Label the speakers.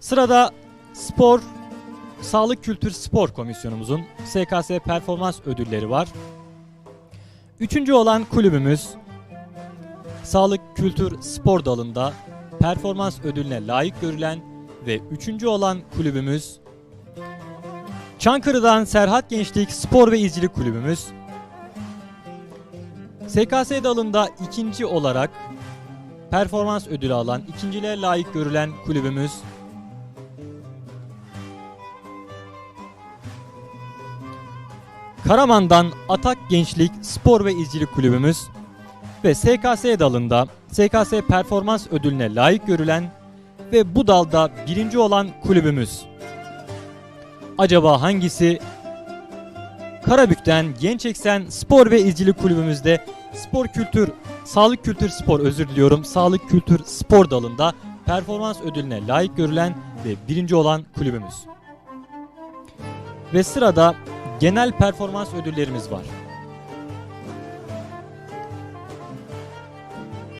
Speaker 1: Sırada spor, sağlık kültür spor komisyonumuzun SKS performans ödülleri var. Üçüncü olan kulübümüz sağlık kültür spor dalında performans ödülüne layık görülen ve üçüncü olan kulübümüz Çankırı'dan Serhat Gençlik Spor ve İzcilik Kulübümüz. SKS dalında ikinci olarak performans ödülü alan, ikinciliğe layık görülen kulübümüz Karaman'dan Atak Gençlik Spor ve İzcilik Kulübümüz ve SKS dalında SKS performans ödülüne layık görülen ve bu dalda birinci olan kulübümüz. Acaba hangisi? Karabük'ten Genç Eksen Spor ve İzcilik Kulübümüzde spor kültür, sağlık kültür spor özür diliyorum. Sağlık kültür spor dalında performans ödülüne layık görülen ve birinci olan kulübümüz. Ve sırada genel performans ödüllerimiz var.